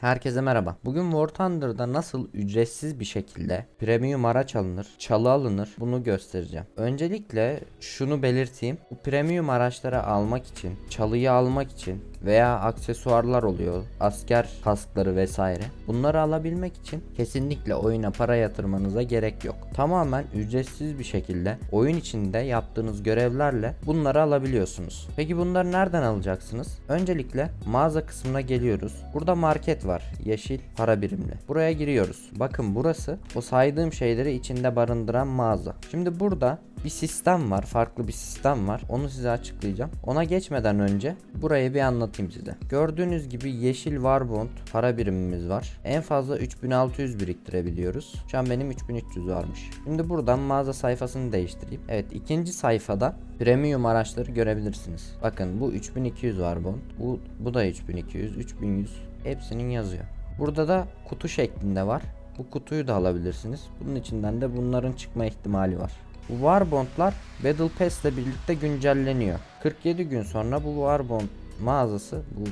Herkese merhaba. Bugün War Thunder'da nasıl ücretsiz bir şekilde premium araç alınır, çalı alınır bunu göstereceğim. Öncelikle şunu belirteyim. Bu premium araçları almak için, çalıyı almak için veya aksesuarlar oluyor, asker kaskları vesaire. Bunları alabilmek için kesinlikle oyuna para yatırmanıza gerek yok. Tamamen ücretsiz bir şekilde oyun içinde yaptığınız görevlerle bunları alabiliyorsunuz. Peki bunları nereden alacaksınız? Öncelikle mağaza kısmına geliyoruz. Burada market var. Yeşil para birimli. Buraya giriyoruz. Bakın burası o saydığım şeyleri içinde barındıran mağaza. Şimdi burada bir sistem var. Farklı bir sistem var. Onu size açıklayacağım. Ona geçmeden önce burayı bir anlatayım size. Gördüğünüz gibi yeşil Warbond para birimimiz var. En fazla 3600 biriktirebiliyoruz. Şu an benim 3300 varmış. Şimdi buradan mağaza sayfasını değiştireyim. Evet ikinci sayfada premium araçları görebilirsiniz. Bakın bu 3200 Warbond. Bu, bu da 3200, 3100. Hepsinin yazıyor. Burada da kutu şeklinde var. Bu kutuyu da alabilirsiniz. Bunun içinden de bunların çıkma ihtimali var. Bu Warbond'lar Battle Pass ile birlikte güncelleniyor. 47 gün sonra bu Warbond mağazası bu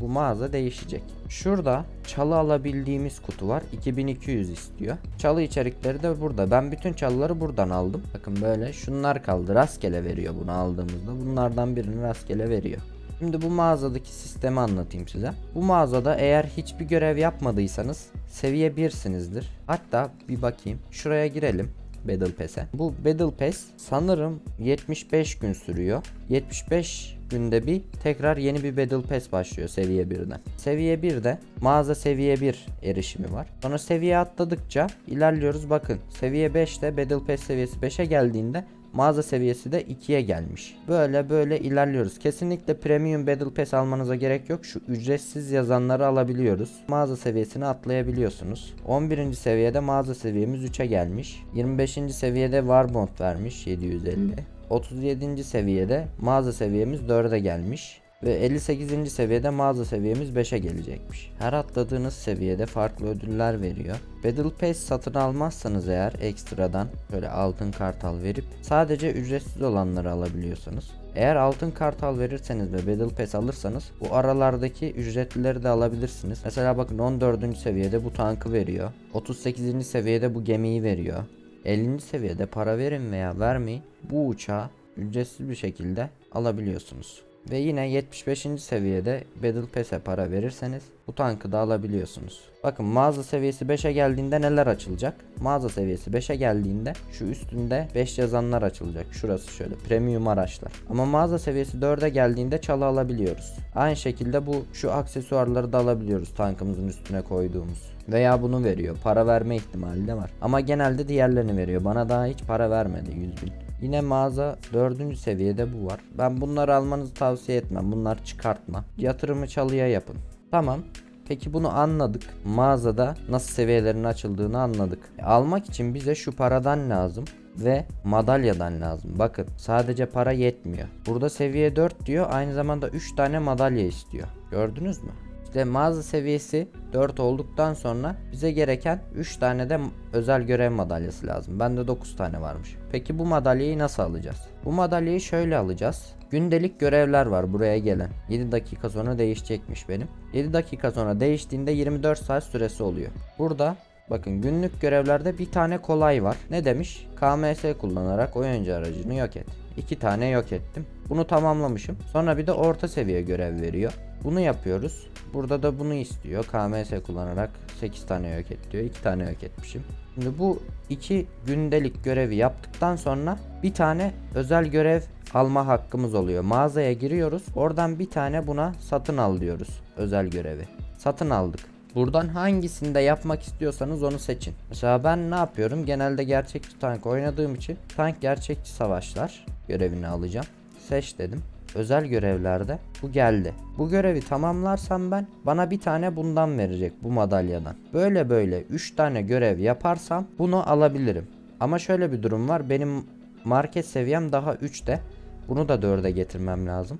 bu mağaza değişecek. Şurada çalı alabildiğimiz kutu var. 2200 istiyor. Çalı içerikleri de burada. Ben bütün çalıları buradan aldım. Bakın böyle şunlar kaldı. Rastgele veriyor bunu aldığımızda. Bunlardan birini rastgele veriyor. Şimdi bu mağazadaki sistemi anlatayım size. Bu mağazada eğer hiçbir görev yapmadıysanız seviye 1'sinizdir. Hatta bir bakayım. Şuraya girelim. Battle Pass'e. Bu Battle Pass sanırım 75 gün sürüyor. 75 günde bir tekrar yeni bir Battle Pass başlıyor seviye 1'den. Seviye 1'de mağaza seviye 1 erişimi var. Sonra seviye atladıkça ilerliyoruz. Bakın seviye 5'te Battle Pass seviyesi 5'e geldiğinde mağaza seviyesi de 2'ye gelmiş. Böyle böyle ilerliyoruz. Kesinlikle premium battle pass almanıza gerek yok. Şu ücretsiz yazanları alabiliyoruz. Mağaza seviyesini atlayabiliyorsunuz. 11. seviyede mağaza seviyemiz 3'e gelmiş. 25. seviyede Warbond vermiş 750. 37. seviyede mağaza seviyemiz 4'e gelmiş. Ve 58. seviyede mağaza seviyemiz 5'e gelecekmiş. Her atladığınız seviyede farklı ödüller veriyor. Battle Pass satın almazsanız eğer ekstradan böyle altın kartal verip sadece ücretsiz olanları alabiliyorsunuz. Eğer altın kartal verirseniz ve Battle Pass alırsanız bu aralardaki ücretlileri de alabilirsiniz. Mesela bakın 14. seviyede bu tankı veriyor. 38. seviyede bu gemiyi veriyor. 50. seviyede para verin veya vermeyin bu uçağı ücretsiz bir şekilde alabiliyorsunuz. Ve yine 75. seviyede Battle Pass'e para verirseniz bu tankı da alabiliyorsunuz. Bakın mağaza seviyesi 5'e geldiğinde neler açılacak? Mağaza seviyesi 5'e geldiğinde şu üstünde 5 yazanlar açılacak. Şurası şöyle premium araçlar. Ama mağaza seviyesi 4'e geldiğinde çalı alabiliyoruz. Aynı şekilde bu şu aksesuarları da alabiliyoruz tankımızın üstüne koyduğumuz. Veya bunu veriyor. Para verme ihtimali de var. Ama genelde diğerlerini veriyor. Bana daha hiç para vermedi 100 bin. Yine mağaza 4. seviyede bu var. Ben bunları almanızı tavsiye etmem. Bunlar çıkartma. Yatırımı çalıya yapın. Tamam. Peki bunu anladık. Mağazada nasıl seviyelerin açıldığını anladık. E, almak için bize şu paradan lazım ve madalyadan lazım. Bakın sadece para yetmiyor. Burada seviye 4 diyor. Aynı zamanda 3 tane madalya istiyor. Gördünüz mü? İşte mağaza seviyesi 4 olduktan sonra bize gereken 3 tane de özel görev madalyası lazım. Bende 9 tane varmış. Peki bu madalyayı nasıl alacağız? Bu madalyayı şöyle alacağız. Gündelik görevler var buraya gelen. 7 dakika sonra değişecekmiş benim. 7 dakika sonra değiştiğinde 24 saat süresi oluyor. Burada Bakın günlük görevlerde bir tane kolay var. Ne demiş? KMS kullanarak oyuncu aracını yok et. İki tane yok ettim. Bunu tamamlamışım. Sonra bir de orta seviye görev veriyor. Bunu yapıyoruz. Burada da bunu istiyor. KMS kullanarak 8 tane yok et diyor. 2 tane yok etmişim. Şimdi bu iki gündelik görevi yaptıktan sonra bir tane özel görev alma hakkımız oluyor. Mağazaya giriyoruz. Oradan bir tane buna satın al diyoruz. Özel görevi. Satın aldık. Buradan hangisinde yapmak istiyorsanız onu seçin. Mesela ben ne yapıyorum? Genelde gerçekçi tank oynadığım için tank gerçekçi savaşlar görevini alacağım. Seç dedim. Özel görevlerde bu geldi. Bu görevi tamamlarsam ben bana bir tane bundan verecek bu madalyadan. Böyle böyle 3 tane görev yaparsam bunu alabilirim. Ama şöyle bir durum var. Benim market seviyem daha 3'te. Bunu da 4'e getirmem lazım.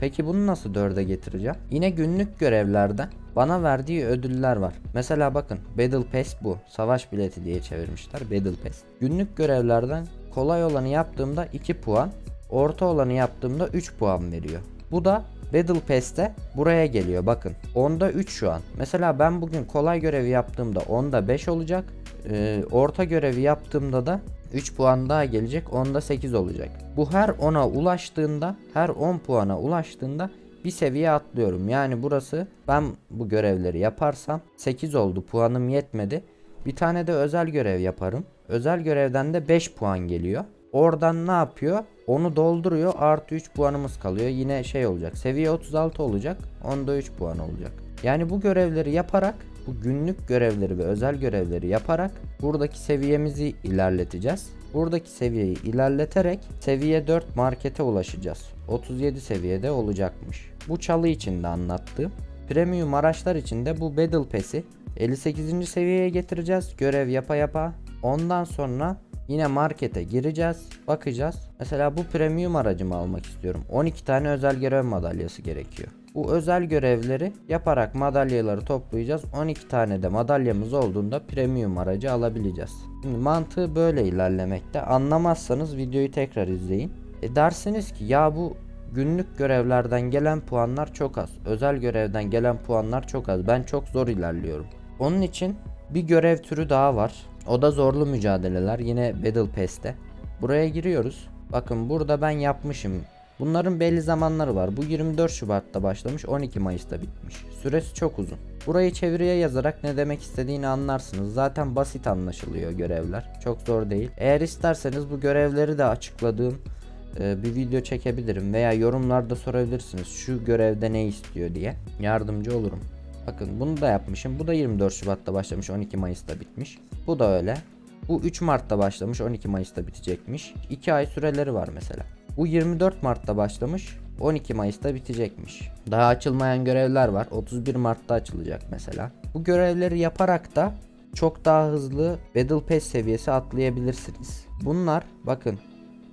Peki bunu nasıl 4'e getireceğim? Yine günlük görevlerde bana verdiği ödüller var. Mesela bakın Battle Pass bu. Savaş bileti diye çevirmişler Battle Pass. Günlük görevlerden kolay olanı yaptığımda 2 puan, orta olanı yaptığımda 3 puan veriyor. Bu da Battle Pass'te buraya geliyor bakın. Onda 3 şu an. Mesela ben bugün kolay görevi yaptığımda onda 5 olacak. Ee, orta görevi yaptığımda da 3 puan daha gelecek. Onda 8 olacak. Bu her 10'a ulaştığında, her 10 puana ulaştığında bir seviye atlıyorum. Yani burası ben bu görevleri yaparsam 8 oldu. Puanım yetmedi. Bir tane de özel görev yaparım. Özel görevden de 5 puan geliyor. Oradan ne yapıyor? Onu dolduruyor. Artı 3 puanımız kalıyor. Yine şey olacak. Seviye 36 olacak. Onda 3 puan olacak. Yani bu görevleri yaparak bu günlük görevleri ve özel görevleri yaparak buradaki seviyemizi ilerleteceğiz. Buradaki seviyeyi ilerleterek seviye 4 markete ulaşacağız. 37 seviyede olacakmış. Bu çalı için de anlattığım. Premium araçlar için de bu Battle Pass'i 58. seviyeye getireceğiz. Görev yapa yapa. Ondan sonra yine markete gireceğiz. Bakacağız. Mesela bu premium aracımı almak istiyorum. 12 tane özel görev madalyası gerekiyor. Bu özel görevleri yaparak madalyaları toplayacağız. 12 tane de madalyamız olduğunda premium aracı alabileceğiz. Şimdi mantığı böyle ilerlemekte. Anlamazsanız videoyu tekrar izleyin. E dersiniz ki ya bu günlük görevlerden gelen puanlar çok az. Özel görevden gelen puanlar çok az. Ben çok zor ilerliyorum. Onun için bir görev türü daha var. O da zorlu mücadeleler. Yine Battle Pass'te. Buraya giriyoruz. Bakın burada ben yapmışım. Bunların belli zamanları var. Bu 24 Şubat'ta başlamış, 12 Mayıs'ta bitmiş. Süresi çok uzun. Burayı çeviriye yazarak ne demek istediğini anlarsınız. Zaten basit anlaşılıyor görevler. Çok zor değil. Eğer isterseniz bu görevleri de açıkladığım e, bir video çekebilirim veya yorumlarda sorabilirsiniz şu görevde ne istiyor diye yardımcı olurum. Bakın bunu da yapmışım. Bu da 24 Şubat'ta başlamış 12 Mayıs'ta bitmiş. Bu da öyle. Bu 3 Mart'ta başlamış 12 Mayıs'ta bitecekmiş. 2 ay süreleri var mesela. Bu 24 Mart'ta başlamış 12 Mayıs'ta bitecekmiş. Daha açılmayan görevler var. 31 Mart'ta açılacak mesela. Bu görevleri yaparak da çok daha hızlı Battle Pass seviyesi atlayabilirsiniz. Bunlar bakın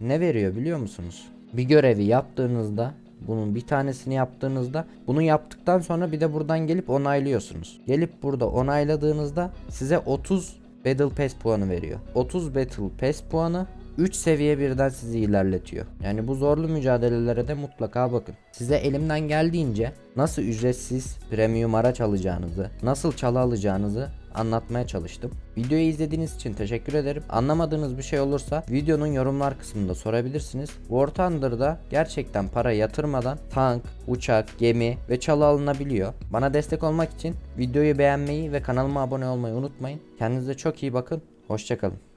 ne veriyor biliyor musunuz? Bir görevi yaptığınızda bunun bir tanesini yaptığınızda bunu yaptıktan sonra bir de buradan gelip onaylıyorsunuz. Gelip burada onayladığınızda size 30 Battle Pass puanı veriyor. 30 Battle Pass puanı 3 seviye birden sizi ilerletiyor. Yani bu zorlu mücadelelere de mutlaka bakın. Size elimden geldiğince nasıl ücretsiz premium araç alacağınızı, nasıl çalı alacağınızı anlatmaya çalıştım. Videoyu izlediğiniz için teşekkür ederim. Anlamadığınız bir şey olursa videonun yorumlar kısmında sorabilirsiniz. War Thunder'da gerçekten para yatırmadan tank, uçak, gemi ve çalı alınabiliyor. Bana destek olmak için videoyu beğenmeyi ve kanalıma abone olmayı unutmayın. Kendinize çok iyi bakın. Hoşçakalın.